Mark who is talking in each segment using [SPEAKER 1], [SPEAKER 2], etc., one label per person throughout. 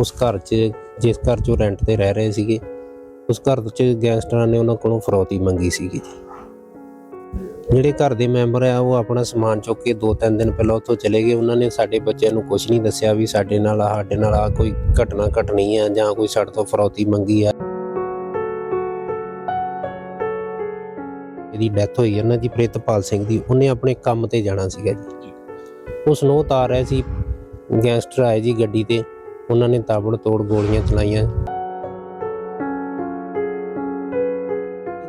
[SPEAKER 1] ਉਸ ਘਰ 'ਚ ਜਿਸ ਘਰ 'ਚ ਉਹ ਰੈਂਟ ਤੇ ਰਹਿ ਰਹੇ ਸੀਗੇ ਉਸ ਘਰ 'ਚ ਗੈਂਗਸਟਰਾਂ ਨੇ ਉਹਨਾਂ ਕੋਲੋਂ ਫਰੌਤੀ ਮੰਗੀ ਸੀਗੀ ਜੀ। ਜਿਹੜੇ ਘਰ ਦੇ ਮੈਂਬਰ ਆ ਉਹ ਆਪਣਾ ਸਮਾਨ ਚੁੱਕ ਕੇ ਦੋ ਤਿੰਨ ਦਿਨ ਪਹਿਲਾਂ ਉੱਥੋਂ ਚਲੇ ਗਏ। ਉਹਨਾਂ ਨੇ ਸਾਡੇ ਬੱਚਿਆਂ ਨੂੰ ਕੁਝ ਨਹੀਂ ਦੱਸਿਆ ਵੀ ਸਾਡੇ ਨਾਲ ਆਹ, ਸਾਡੇ ਨਾਲ ਆ ਕੋਈ ਘਟਨਾ ਘਟਣੀ ਆ ਜਾਂ ਕੋਈ ਸਾਡੇ ਤੋਂ ਫਰੌਤੀ ਮੰਗੀ ਆ। ਇਹਦੀ ਡੈਥ ਹੋਈ ਹੈ ਨਾ ਜੀ ਪ੍ਰਿਤਪਾਲ ਸਿੰਘ ਦੀ। ਉਹਨੇ ਆਪਣੇ ਕੰਮ ਤੇ ਜਾਣਾ ਸੀਗਾ ਜੀ। ਉਹ ਨੂੰ ਤਾਰ ਰਿਹਾ ਸੀ ਗੈਂਗਸਟਰ ਆਏ ਜੀ ਗੱਡੀ ਤੇ। ਉਹਨਾਂ ਨੇ ਤਾਬੜ ਤੋੜ ਗੋਲੀਆਂ ਚਲਾਈਆਂ।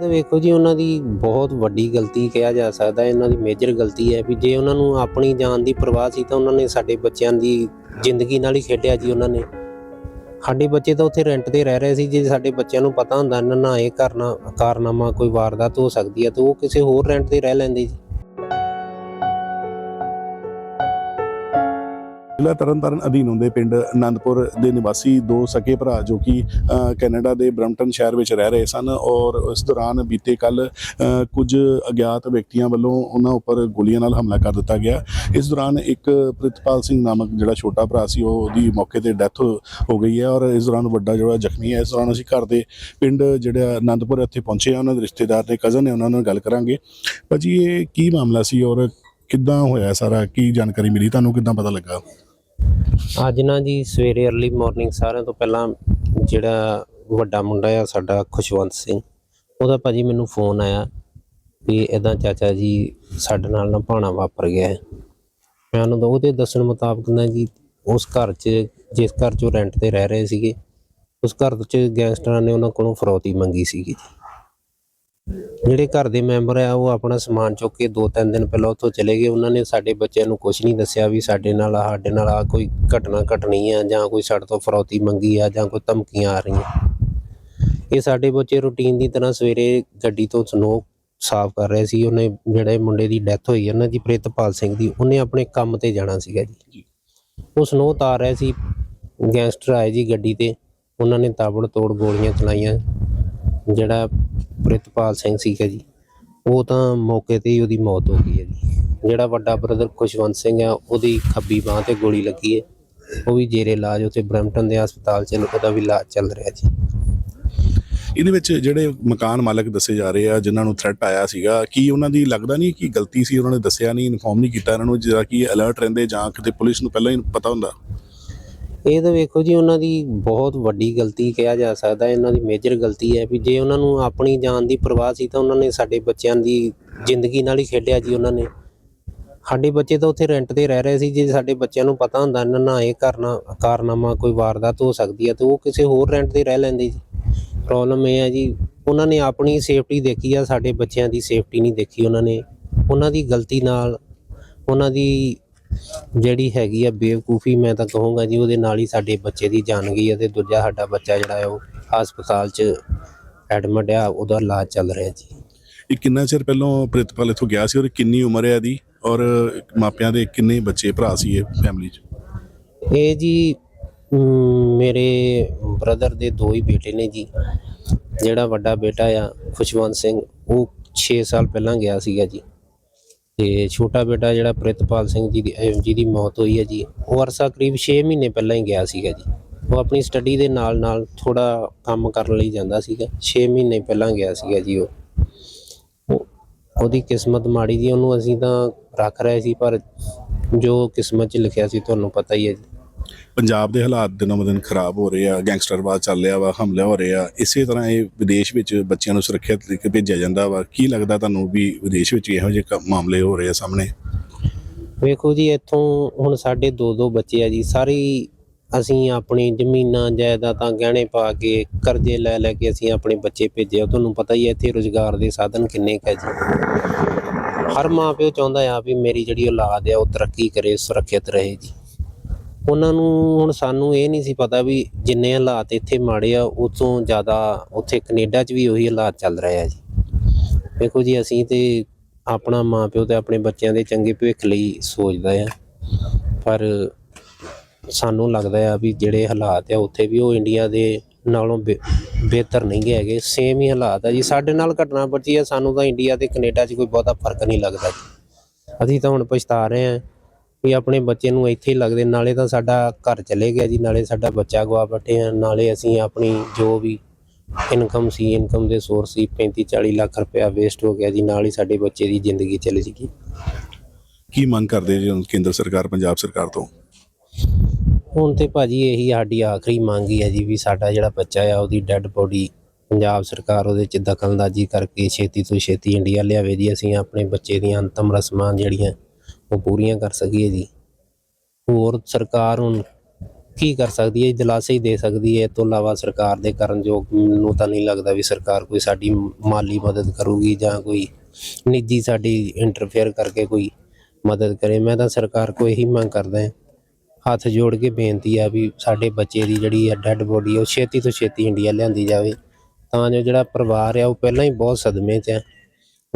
[SPEAKER 1] ਤਾਂ ਵੇਖੋ ਜੀ, ਉਹਨਾਂ ਦੀ ਬਹੁਤ ਵੱਡੀ ਗਲਤੀ ਕਿਹਾ ਜਾ ਸਕਦਾ, ਇਹਨਾਂ ਦੀ ਮੇਜਰ ਗਲਤੀ ਹੈ ਵੀ ਜੇ ਉਹਨਾਂ ਨੂੰ ਆਪਣੀ ਜਾਨ ਦੀ ਪਰਵਾਹ ਸੀ ਤਾਂ ਉਹਨਾਂ ਨੇ ਸਾਡੇ ਬੱਚਿਆਂ ਦੀ ਜ਼ਿੰਦਗੀ ਨਾਲ ਹੀ ਖੇਡਿਆ ਜੀ ਉਹਨਾਂ ਨੇ। ਸਾਡੇ ਬੱਚੇ ਤਾਂ ਉੱਥੇ ਰੈਂਟ ਤੇ ਰਹਿ ਰਹੇ ਸੀ, ਜੇ ਸਾਡੇ ਬੱਚਿਆਂ ਨੂੰ ਪਤਾ ਹੁੰਦਾ ਇਹਨਾਂ ਨਾ ਇਹ ਕਰਨਾ, ਕਾਰਨਾਮਾ ਕੋਈ ਵਾਰਦਾਤ ਹੋ ਸਕਦੀ ਹੈ ਤਾਂ ਉਹ ਕਿਸੇ ਹੋਰ ਰੈਂਟ ਤੇ ਰਹਿ ਲੈਂਦੇ ਜੀ।
[SPEAKER 2] ਜ਼ਿਲ੍ਹਾ ਤਰਨਤਾਰਨ ਅਧੀਨ ਹੁੰਦੇ ਪਿੰਡ ਆਨੰਦਪੁਰ ਦੇ ਨਿਵਾਸੀ ਦੋ ਸਕੇ ਭਰਾ ਜੋ ਕਿ ਕੈਨੇਡਾ ਦੇ ਬ੍ਰੈਂਪਟਨ ਸ਼ਹਿਰ ਵਿੱਚ ਰਹਿ ਰਹੇ ਸਨ ਔਰ ਇਸ ਦੌਰਾਨ ਬੀਤੇ ਕੱਲ ਕੁਝ ਅਗਿਆਤ ਵਿਅਕਤੀਆਂ ਵੱਲੋਂ ਉਹਨਾਂ ਉੱਪਰ ਗੋਲੀਆਂ ਨਾਲ ਹਮਲਾ ਕਰ ਦਿੱਤਾ ਗਿਆ। ਇਸ ਦੌਰਾਨ ਇੱਕ ਪ੍ਰਿਤਪਾਲ ਸਿੰਘ ਨਾਮਕ ਜਿਹੜਾ ਛੋਟਾ ਭਰਾ ਸੀ, ਉਹ ਉਹਦੀ ਮੌਕੇ ਤੇ ਡੈਥ ਹੋ ਗਈ ਹੈ ਔਰ ਇਸ ਦੌਰਾਨ ਵੱਡਾ ਜਿਹੜਾ ਜ਼ਖਮੀ ਹੈ, ਇਸ ਦੌਰਾਨ ਅਸੀਂ ਘਰ ਦੇ ਪਿੰਡ ਜਿਹੜਾ ਆਨੰਦਪੁਰ ਇੱਥੇ ਪਹੁੰਚੇ ਆ ਉਹਨਾਂ ਦੇ ਰਿਸ਼ਤੇਦਾਰ ਨੇ ਕਜ਼ਨ ਨੇ ਉਹਨਾਂ ਨਾਲ ਗੱਲ ਕਰਾਂਗੇ। ਭਾਜੀ ਇਹ ਕੀ ਮਾਮਲਾ ਸੀ ਔਰ ਕਿੱਦਾਂ ਹੋਇਆ ਸਾਰਾ? ਕੀ ਜਾਣਕਾਰੀ ਮਿਲੀ? ਤੁਹਾਨੂੰ ਕਿੱਦਾਂ ਪਤਾ ਲੱਗਾ?
[SPEAKER 1] ਅੱਜ ਨਾ ਜੀ ਸਵੇਰੇ अर्ਲੀ ਮਾਰਨਿੰਗ ਸਾਰਿਆਂ ਤੋਂ ਪਹਿਲਾਂ ਜਿਹੜਾ ਵੱਡਾ ਮੁੰਡਾ ਆ, ਸਾਡਾ ਖੁਸ਼ਵੰਤ ਸਿੰਘ, ਉਹਦਾ ਭਾਜੀ ਮੈਨੂੰ ਫੋਨ ਆਇਆ ਵੀ ਇਦਾਂ ਚਾਚਾ ਜੀ ਸਾਡੇ ਨਾਲ ਨਾ ਭਾਣਾ ਵਾਪਰ ਗਿਆ ਹੈ। ਮੈਂ ਉਹਨਾਂ ਦਾ ਉਹਦੇ ਦੱਸਣ ਮੁਤਾਬਕ ਨਾ ਜੀ ਉਸ ਘਰ 'ਚ, ਜਿਸ ਘਰ 'ਚ ਉਹ ਰੈਂਟ ਤੇ ਰਹਿ ਰਹੇ ਸੀਗੇ, ਉਸ ਘਰ 'ਚ ਗੈਂਗਸਟਰਾਂ ਨੇ ਉਹਨਾਂ ਕੋਲੋਂ ਫਰੌਤੀ ਮੰਗੀ ਸੀਗੀ। ਜਿਹੜੇ ਘਰ ਦੇ ਮੈਂਬਰ ਆ, ਉਹ ਆਪਣਾ ਸਮਾਨ ਚੁੱਕ ਕੇ ਦੋ ਤਿੰਨ ਦਿਨ ਪਹਿਲਾਂ ਉੱਥੋਂ ਚਲੇ ਗਏ। ਉਹਨਾਂ ਨੇ ਸਾਡੇ ਬੱਚਿਆਂ ਨੂੰ ਕੁਝ ਨਹੀਂ ਦੱਸਿਆ ਵੀ ਸਾਡੇ ਨਾਲ ਸਾਡੇ ਨਾਲ ਆ ਕੋਈ ਘਟਨਾ ਘਟਣੀ ਆ ਜਾਂ ਕੋਈ ਸਾਡੇ ਤੋਂ ਫਰੌਤੀ ਮੰਗੀ ਆ ਜਾਂ ਕੋਈ ਧਮਕੀਆਂ ਆ ਰਹੀਆਂ। ਇਹ ਸਾਡੇ ਬੱਚੇ ਰੂਟੀਨ ਦੀ ਤਰ੍ਹਾਂ ਸਵੇਰੇ ਗੱਡੀ ਤੋਂ ਸਨੋ ਸਾਫ਼ ਕਰ ਰਹੇ ਸੀ। ਉਹਨੇ ਜਿਹੜੇ ਮੁੰਡੇ ਦੀ ਡੈਥ ਹੋਈ ਹੈ ਨਾ ਜੀ ਪ੍ਰਿਤਪਾਲ ਸਿੰਘ ਦੀ, ਉਹਨੇ ਆਪਣੇ ਕੰਮ ਤੇ ਜਾਣਾ ਸੀਗਾ ਜੀ। ਉਸ ਨੂੰ ਉਤਾਰ ਰਿਹਾ ਸੀ, ਗੈਂਗਸਟਰ ਆਏ ਜੀ ਗੱਡੀ ਤੇ। ਉਹਨਾਂ ਨੇ ਤਾਬੜ ਤੋੜ ਗੋਲੀਆਂ ਚਲਾਈਆਂ। ਜਿਹੜਾ ਪ੍ਰਿਤਪਾਲ ਸਿੰਘ ਸੀਗਾ ਜੀ। ਉਹ ਤਾਂ ਮੌਕੇ ਤੇ ਹੀ ਉਹਦੀ ਮੌਤ ਹੋ ਗਈ ਹੈ ਜੀ। ਜਿਹੜਾ ਵੱਡਾ ਬ੍ਰਦਰ ਖੁਸ਼ਵੰਤ ਸਿੰਘ ਆ, ਉਹਦੀ ਖੱਬੀ ਬਾਹ ਤੇ ਗੋਲੀ ਲੱਗੀ ਹੈ। ਉਹ ਵੀ ਜੇਰੇ ਇਲਾਜ ਉੱਥੇ ਬਰੈਂਪਟਨ ਦੇ ਹਸਪਤਾਲ 'ਚ ਉਹਦਾ ਵੀ ਇਲਾਜ ਚੱਲ ਰਿਹਾ ਜੀ।
[SPEAKER 2] ਇਹਦੇ ਵਿੱਚ ਜਿਹੜੇ ਮਕਾਨ ਮਾਲਕ ਦੱਸੇ ਜਾ ਰਹੇ ਆ, ਜਿਨ੍ਹਾਂ ਨੂੰ ਥ੍ਰੈਟ ਆਇਆ ਸੀਗਾ, ਕੀ ਉਹਨਾਂ ਦੀ ਲੱਗਦਾ ਨਹੀਂ ਕਿ ਗਲਤੀ ਸੀ? ਉਹਨਾਂ ਨੇ ਦੱਸਿਆ ਨਹੀਂ ਇਨਫੋਰਮ ਨਹੀਂ ਕੀਤਾ ਇਹਨਾਂ ਨੂੰ ਜਿਹੜਾ ਕਿ ਅਲਰਟ ਰਹਿੰਦੇ ਜਾਂ ਕਿਤੇ ਪੁਲਿਸ ਨੂੰ ਪਹਿਲਾਂ ਹੀ ਪਤਾ ਹੁੰਦਾ?
[SPEAKER 1] ਇਹ ਤਾਂ ਵੇਖੋ ਜੀ, ਉਹਨਾਂ ਦੀ ਬਹੁਤ ਵੱਡੀ ਗਲਤੀ ਕਿਹਾ ਜਾ ਸਕਦਾ, ਇਹਨਾਂ ਦੀ ਮੇਜਰ ਗਲਤੀ ਹੈ ਵੀ ਜੇ ਉਹਨਾਂ ਨੂੰ ਆਪਣੀ ਜਾਨ ਦੀ ਪਰਵਾਹ ਸੀ ਤਾਂ ਉਹਨਾਂ ਨੇ ਸਾਡੇ ਬੱਚਿਆਂ ਦੀ ਜ਼ਿੰਦਗੀ ਨਾਲ ਹੀ ਖੇਡਿਆ ਜੀ ਉਹਨਾਂ ਨੇ। ਸਾਡੇ ਬੱਚੇ ਤਾਂ ਉੱਥੇ ਰੈਂਟ ਤੇ ਰਹਿ ਰਹੇ ਸੀ, ਜੇ ਸਾਡੇ ਬੱਚਿਆਂ ਨੂੰ ਪਤਾ ਹੁੰਦਾ ਇਹਨਾਂ ਨਾਲ ਇਹ ਕਰਨਾ, ਕਾਰਨਾਮਾ ਕੋਈ ਵਾਰਦਾਤ ਹੋ ਸਕਦੀ ਹੈ, ਤਾਂ ਉਹ ਕਿਸੇ ਹੋਰ ਰੈਂਟ ਤੇ ਰਹਿ ਲੈਂਦੇ ਜੀ। ਪ੍ਰੋਬਲਮ ਇਹ ਹੈ ਜੀ, ਉਹਨਾਂ ਨੇ ਆਪਣੀ ਸੇਫਟੀ ਦੇਖੀ ਆ, ਸਾਡੇ ਬੱਚਿਆਂ ਦੀ ਸੇਫਟੀ ਨਹੀਂ ਦੇਖੀ ਉਹਨਾਂ ਨੇ। ਉਹਨਾਂ ਦੀ ਗਲਤੀ ਨਾਲ, ਉਹਨਾਂ ਦੀ ਜਿਹੜੀ ਹੈਗੀ ਆ ਬੇਵਕੂਫੀ ਮੈਂ ਤਾਂ ਕਹੂੰਗਾ ਜੀ ਉਹਦੇ ਨਾਲ ਹੀ ਸਾਡੇ ਬੱਚੇ ਦੀ ਜਾਨ ਗਈ ਹੈ ਤੇ ਦੂਜਾ ਸਾਡਾ ਬੱਚਾ ਜਿਹੜਾ ਉਹ ਹਸਪਤਾਲ 'ਚ ਐਡਮਿਟ ਆ ਉਹਦਾ ਇਲਾਜ ਚੱਲ ਰਿਹਾ ਜੀ।
[SPEAKER 2] ਇਹ ਕਿੰਨਾ ਚਿਰ ਪਹਿਲਾਂ ਪ੍ਰਿਤਪਾਲ ਇੱਥੋਂ ਗਿਆ ਸੀ ਔਰ ਕਿੰਨੀ ਉਮਰ ਹੈ ਇਹਦੀ? ਔਰ ਮਾਪਿਆਂ ਦੇ ਕਿੰਨੇ ਬੱਚੇ ਭਰਾ ਸੀ ਇਹ ਫੈਮਿਲੀ 'ਚ?
[SPEAKER 1] ਇਹ ਜੀ ਮੇਰੇ ਬ੍ਰਦਰ ਦੇ ਦੋ ਹੀ ਬੇਟੇ ਨੇ ਜੀ। ਜਿਹੜਾ ਵੱਡਾ ਬੇਟਾ ਆ ਖੁਸ਼ਵੰਤ ਸਿੰਘ ਉਹ 6 ਸਾਲ ਪਹਿਲਾਂ ਗਿਆ ਸੀਗਾ ਜੀ। ਤੇ ਛੋਟਾ ਬੇਟਾ ਜਿਹੜਾ ਪ੍ਰਿਤਪਾਲ ਸਿੰਘ ਜੀ ਦੀ ਜੀ ਦੀ ਮੌਤ ਹੋਈ ਹੈ ਜੀ, ਉਹ ਅਰਸਾ ਕਰੀਬ 6 ਮਹੀਨੇ ਪਹਿਲਾਂ ਹੀ ਗਿਆ ਸੀਗਾ ਜੀ। ਉਹ ਆਪਣੀ ਸਟੱਡੀ ਦੇ ਨਾਲ ਨਾਲ ਥੋੜਾ ਕੰਮ ਕਰਨ ਲਈ ਜਾਂਦਾ ਸੀਗਾ 6 ਮਹੀਨੇ ਪਹਿਲਾਂ ਗਿਆ ਸੀਗਾ ਜੀ ਉਹ- ਉਹਦੀ ਕਿਸਮਤ ਮਾੜੀ ਜੀ, ਉਹਨੂੰ ਅਸੀਂ ਤਾਂ ਰੱਖ ਰਹੇ ਸੀ, ਪਰ ਜੋ ਕਿਸਮਤ 'ਚ ਲਿਖਿਆ ਸੀ, ਤੁਹਾਨੂੰ ਪਤਾ ਹੀ ਹੈ ਜੀ।
[SPEAKER 2] ਪੰਜਾਬ ਦੇ ਹਾਲਾਤ ਦਿਨੋਂ ਦਿਨ ਖਰਾਬ ਹੋ ਰਹੇ ਆ ਗੈਂਗਸਟਰਵਾਦ ਚੱਲ ਰਿਹਾ ਵਾ, ਹਮਲੇ ਹੋ ਰਹੇ। ਆ ਇਸੇ ਤਰ੍ਹਾਂ ਇਹ ਵਿਦੇਸ਼ ਵਿੱਚ ਬੱਚਿਆਂ ਨੂੰ ਸੁਰੱਖਿਅਤ ਤਰੀਕੇ ਭੇਜਿਆ ਜਾਂਦਾ ਵਾ। ਕੀ ਲੱਗਦਾ ਤੁਹਾਨੂੰ ਵੀ ਵਿਦੇਸ਼ ਵਿੱਚ ਇਹੋ ਜਿਹੇ ਮਾਮਲੇ ਹੋ ਰਹੇ ਆ ਸਾਹਮਣੇ?
[SPEAKER 1] ਵੇਖੋ ਜੀ, ਇੱਥੋਂ ਹੁਣ ਸਾਡੇ ਦੋ ਦੋ ਬੱਚੇ ਆ ਜੀ, ਸਾਰੀ ਅਸੀਂ ਆਪਣੀ ਜ਼ਮੀਨਾਂ, ਜਾਇਦਾਦਾਂ ਗਹਿਣੇ ਪਾ ਕੇ ਕਰਜ਼ੇ ਲੈ ਲੈ ਕੇ ਅਸੀਂ ਆਪਣੇ ਬੱਚੇ ਭੇਜੇ ਆ। ਤੁਹਾਨੂੰ ਪਤਾ ਹੀ ਹੈ ਇੱਥੇ ਰੋਜ਼ਗਾਰ ਦੇ ਸਾਧਨ ਕਿੰਨੇ ਕੁ ਜੀ। ਹਰ ਮਾਂ ਪਿਓ ਚਾਹੁੰਦਾ ਆ ਵੀ ਮੇਰੀ ਜਿਹੜੀ ਔਲਾਦ ਆ, ਉਹ ਤਰੱਕੀ ਕਰੇ, ਸੁਰੱਖਿਅਤ ਰਹੇ ਜੀ। ਉਹਨਾਂ ਨੂੰ ਹੁਣ ਸਾਨੂੰ ਇਹ ਨਹੀਂ ਸੀ ਪਤਾ ਵੀ ਜਿੰਨੇ ਹਾਲਾਤ ਇੱਥੇ ਮਾੜੇ ਆ, ਉਹ ਤੋਂ ਜ਼ਿਆਦਾ ਉੱਥੇ ਕੈਨੇਡਾ 'ਚ ਵੀ ਉਹੀ ਹਾਲਾਤ ਚੱਲ ਰਹੇ ਆ ਜੀ। ਵੇਖੋ ਜੀ, ਅਸੀਂ ਤੇ ਆਪਣਾ ਮਾਂ ਪਿਓ ਤੇ ਆਪਣੇ ਬੱਚਿਆਂ ਦੇ ਚੰਗੇ ਭਵਿੱਖ ਲਈ ਸੋਚਦਾ ਆ। ਪਰ ਸਾਨੂੰ ਲੱਗਦਾ ਆ ਵੀ ਜਿਹੜੇ ਹਾਲਾਤ ਆ, ਉੱਥੇ ਵੀ ਉਹ ਇੰਡੀਆ ਦੇ ਨਾਲੋਂ ਬਿ- ਬਿਹਤਰ ਨਹੀਂ ਗੇ ਹੈਗੇ। ਸੇਮ ਹੀ ਹਾਲਾਤ ਆ ਜੀ। ਸਾਡੇ ਨਾਲ ਘਟਨਾ ਬਚੀ ਆ, ਸਾਨੂੰ ਤਾਂ ਇੰਡੀਆ ਤੇ ਕੈਨੇਡਾ 'ਚ ਕੋਈ ਬਹੁਤਾ ਫ਼ਰਕ ਨਹੀਂ ਲੱਗਦਾ ਜੀ। ਅਸੀਂ ਤਾਂ ਹੁਣ ਪਛਤਾ ਰਹੇ ਆ। ਵੀ ਆਪਣੇ ਬੱਚੇ ਨੂੰ ਇੱਥੇ ਹੀ ਲੱਗਦੇ ਨਾਲੇ ਤਾਂ ਸਾਡਾ ਘਰ ਚਲੇ ਗਿਆ ਜੀ ਨਾਲੇ ਸਾਡਾ ਬੱਚਾ ਗਵਾ ਬੈਠੇ ਆ ਨਾਲੇ ਅਸੀਂ ਆਪਣੀ ਜੋ ਵੀ ਇਨਕਮ ਸੀ ਇਨਕਮ ਦੇ ਸੋਰਸ ਸੀ 35 40 ਲੱਖ ਰੁਪਇਆ ਵੇਸਟ ਹੋ ਗਿਆ ਜੀ ਨਾਲ ਹੀ ਸਾਡੇ ਬੱਚੇ ਦੀ ਜ਼ਿੰਦਗੀ ਚਲੇ ਗਈ
[SPEAKER 2] ਕੀ ਮੰਗ ਕਰਦੇ ਜੀ ਹੁਣ ਕੇਂਦਰ ਸਰਕਾਰ ਪੰਜਾਬ ਸਰਕਾਰ ਤੋਂ?
[SPEAKER 1] ਹੁਣ ਤੇ ਭਾਜੀ ਇਹੀ ਸਾਡੀ ਆਖਰੀ ਮੰਗ ਹੀ ਹੈ ਜੀ ਵੀ ਸਾਡਾ ਜਿਹੜਾ ਬੱਚਾ ਆ ਉਹਦੀ ਡੈੱਡ ਬੋਡੀ ਪੰਜਾਬ ਸਰਕਾਰ ਉਹਦੇ ਚ ਦਖਲਅੰਦਾਜ਼ੀ ਕਰਕੇ ਛੇਤੀ ਤੋਂ ਛੇਤੀ ਇੰਡੀਆ ਲਿਆਵੇ ਜੀ ਅਸੀਂ ਆਪਣੇ ਬੱਚੇ ਦੀਆਂ ਅੰਤਮ ਰਸਮਾਂ ਜਿਹੜੀਆਂ ਉਹ ਪੂਰੀਆਂ ਕਰ ਸਕੀਏ ਜੀ। ਹੋਰ ਸਰਕਾਰ ਹੁਣ ਕੀ ਕਰ ਸਕਦੀ ਹੈ? ਦਿਲਾਸੇ ਹੀ ਦੇ ਸਕਦੀ ਹੈ। ਇਹ ਤੋਂ ਇਲਾਵਾ ਸਰਕਾਰ ਦੇ ਕਰਨ ਜੋ ਮੈਨੂੰ ਤਾਂ ਨਹੀਂ ਲੱਗਦਾ ਵੀ ਸਰਕਾਰ ਕੋਈ ਸਾਡੀ ਮਾਲੀ ਮਦਦ ਕਰੂਗੀ ਜਾਂ ਕੋਈ ਨਿੱਜੀ ਸਾਡੀ ਇੰਟਰਫੇਅਰ ਕਰਕੇ ਕੋਈ ਮਦਦ ਕਰੇ। ਮੈਂ ਤਾਂ ਸਰਕਾਰ ਕੋ ਇਹੀ ਮੰਗ ਕਰਦਾ ਹਾਂ। ਹੱਥ ਜੋੜ ਕੇ ਬੇਨਤੀ ਆ ਵੀ ਸਾਡੇ ਬੱਚੇ ਦੀ ਜਿਹੜੀ ਆ ਡੈੱਡ ਬੋਡੀ ਉਹ ਛੇਤੀ ਤੋਂ ਛੇਤੀ ਇੰਡੀਆ ਲਿਆਂਦੀ ਜਾਵੇ। ਤਾਂ ਜੋ ਜਿਹੜਾ ਪਰਿਵਾਰ ਆ, ਉਹ ਪਹਿਲਾਂ ਹੀ ਬਹੁਤ ਸਦਮੇ 'ਚ ਹੈ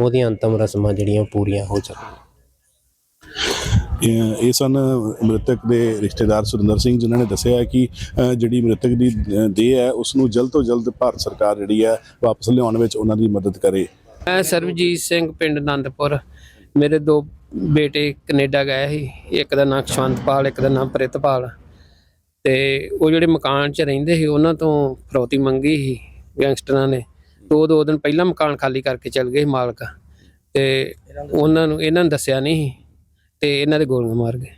[SPEAKER 1] ਉਹਦੀਆਂ ਅੰਤਮ ਰਸਮਾਂ ਜਿਹੜੀਆਂ ਪੂਰੀਆਂ ਹੋ ਸਕਣ।
[SPEAKER 2] ਇਹ ਸਨ ਮ੍ਰਿਤਕ ਦੇ ਰਿਸ਼ਤੇਦਾਰ ਸੁਰਿੰਦਰ ਸਿੰਘ ਜਿਨ੍ਹਾਂ ਨੇ ਦੱਸਿਆ ਕਿ ਜਿਹੜੀ ਮ੍ਰਿਤਕ ਦੀ ਅ, ਦੇਹ ਹੈ ਉਸ ਨੂੰ ਜਲਦ ਤੋਂ ਜਲਦ ਭਾਰਤ ਸਰਕਾਰ ਜਿਹੜੀ ਹੈ ਵਾਪਸ ਲਿਆਉਣ ਵਿੱਚ ਉਹਨਾਂ ਦੀ ਮਦਦ ਕਰੇ।
[SPEAKER 3] ਮੈਂ ਸਰਬਜੀਤ ਸਿੰਘ ਪਿੰਡ ਆਨੰਦਪੁਰ ਮੇਰੇ ਦੋ ਬੇਟੇ ਕੈਨੇਡਾ ਗਏ ਸੀ ਇੱਕ ਦਾ ਨਾਂ ਖਸ਼ਵੰਤਪਾਲ ਇੱਕ ਦਾ ਨਾਂ ਪ੍ਰਿਤਪਾਲ ਤੇ ਉਹ ਜਿਹੜੇ ਮਕਾਨ 'ਚ ਰਹਿੰਦੇ ਸੀ ਉਹਨਾਂ ਤੋਂ ਫਰੋਤੀ ਮੰਗੀ ਸੀ ਗੈਂਗਸਟਰਾਂ ਨੇ। ਦੋ ਦੋ ਦਿਨ ਪਹਿਲਾਂ ਮਕਾਨ ਖਾਲੀ ਕਰਕੇ ਚਲ ਗਏ ਸੀ ਮਾਲਕ। ਤੇ ਉਹਨਾਂ ਨੂੰ ਇਹਨਾਂ ਨੇ ਦੱਸਿਆ ਨਹੀਂ ਸੀ ਤੇ ਇਹਨਾਂ ਦੇ ਗੋਲੀਆਂ ਮਾਰ ਗਏ।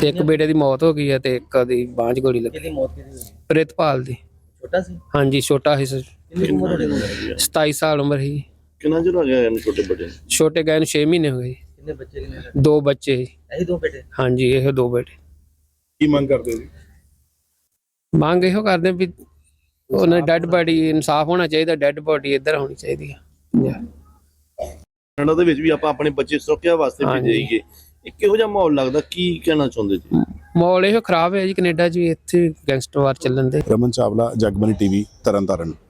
[SPEAKER 3] ਤੇ ਇੱਕ ਬੇਟੇ ਦੀ ਮੌਤ ਹੋ ਗਈ ਹੈ ਤੇ ਇੱਕ ਦੀ ਬਾਂਹ 'ਚ ਗੋਲੀ ਲੱਗੀ।
[SPEAKER 4] ਕਿਹਦੀ ਮੌਤ ਕਿਹਦੀ ਹੋਈ?
[SPEAKER 3] ਪ੍ਰਿਤਪਾਲ ਦੀ।
[SPEAKER 4] ਛੋਟਾ ਸੀ?
[SPEAKER 3] ਹਾਂਜੀ ਛੋਟਾ ਸੀ ਸ-
[SPEAKER 4] ਕਿੰਨੀ ਉਮਰ ਹੋਣੀ
[SPEAKER 3] 27 ਸਾਲ ਉਮਰ ਸੀ।
[SPEAKER 5] ਕਿੰਨਾ ਚਿਰ ਹੋ ਗਿਆ ਇਹਨੂੰ ਛੋਟੇ ਬੱਚੇ ਨੂੰ?
[SPEAKER 3] ਛੋਟੇ ਗਏ ਨੂੰ 6 ਮਹੀਨੇ ਹੋ ਗਏ।
[SPEAKER 4] ਕਿੰਨੇ ਬੱਚੇ ਕਿੰਨੇ
[SPEAKER 3] ਦੋ ਬੱਚੇ ਸੀ।
[SPEAKER 4] ਇਹੀ ਦੋ ਬੇਟੇ?
[SPEAKER 3] ਹਾਂਜੀ ਇਹ ਦੋ ਬੇਟੇ।
[SPEAKER 2] ਕੀ ਮੰਗ ਕਰਦੇ ਜੀ?
[SPEAKER 3] ਮੰਗ ਇਹੋ ਕਰਦੇ ਵੀ ਉਹਨਾਂ ਡੈੱਡ ਬਾਡੀ ਇਨਸਾਫ ਹੋਣਾ ਚਾਹੀਦਾ ਡੈੱਡ ਬਾਡੀ ਇੱਧਰ ਹੋਣੀ ਚਾਹੀਦੀ ਆ।
[SPEAKER 5] ਕੈਨੇਡਾ ਦੇ ਵਿੱਚ ਵੀ ਆਪਾਂ ਆਪਣੇ ਬੱਚੇ ਸੁਰੱਖਿਆ ਵਾਸਤੇ। ਭੇਜੀਏ ਇਹ ਕਿਹੋ ਜਿਹਾ ਮਾਹੌਲ ਲੱਗਦਾ? ਕੀ ਕਹਿਣਾ ਚਾਹੁੰਦੇ ਜੀ?
[SPEAKER 3] ਮਾਹੌਲ ਇਹੋ ਖਰਾਬ ਹੈ ਜੀ ਕੈਨੇਡਾ 'ਚ ਵੀ ਇੱਥੇ ਗੈਂਗਸਟਰ ਵਾਰ ਚੱਲਣ ਦੇ।
[SPEAKER 2] ਰਮਨ ਚਾਵਲਾ ਜਗਬਨੀ ਟੀਵੀ ਤਰਨਤਾਰਨ।